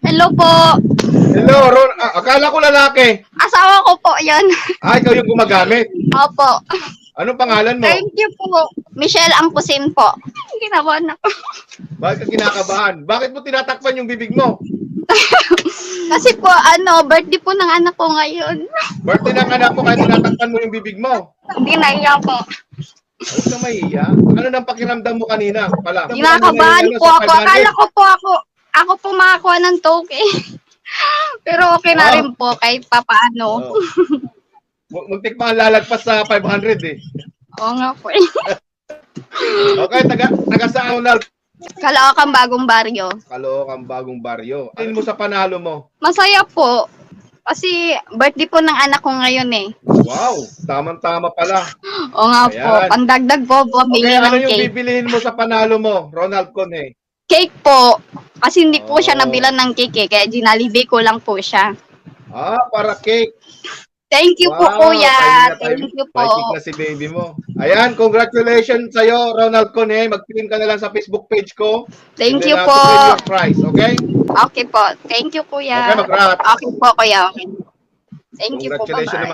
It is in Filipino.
Hello po. Hello, Ron. Ah, akala ko lalaki. Asawa ko po yan. Ah, ikaw yung gumagamit. Opo. Anong pangalan mo? Thank you po. Michelle Angpusin po. Ginawa na ko. Bakit ka kinakabahan? Bakit mo tinatakpan yung bibig mo? Kasi po, ano, birthday po ng anak ko ngayon. Birthday ng anak mo kaya tinatakpan mo yung bibig mo. Hindi na iya po. Huwag ka mahiya. Ano nang pakiramdam mo kanina pala? Kinakabahan Ano, po ako. 500? Akala ko po ako, ako po makakuha ng token. Pero okay na rin po kahit papaano. Muntik pa ang lalagpas sa 500 eh. Oo nga po. eh. Okay, taga, taga saan Ronald? Kalawakang bagong baryo. Caloocan bagong baryo. Ano mo sa panalo mo? Masaya po. Kasi birthday po ng anak ko ngayon eh. Wow, tamang-tama pala. Oo nga po. Ayan. Pandagdag po, bumili Okay, ano ng yung cake. bibilihin mo sa panalo mo, Ronald Conhe? Cake po. Kasi hindi po siya Oh. nabilan ng cake eh. Kaya ginalibay ko lang po siya. Ah, para cake. Thank you po, Wow, kuya. na time. Thank you po. na si baby mo. Ayan, congratulations sa'yo, Ronald Conhe. Mag-pin ka na lang sa Facebook page ko. Thank you po. your prize, okay? Okay po. Thank you, kuya. Okay, mag-rap. Okay po, kuya. Okay. Thank you po. Congratulations Bye-bye.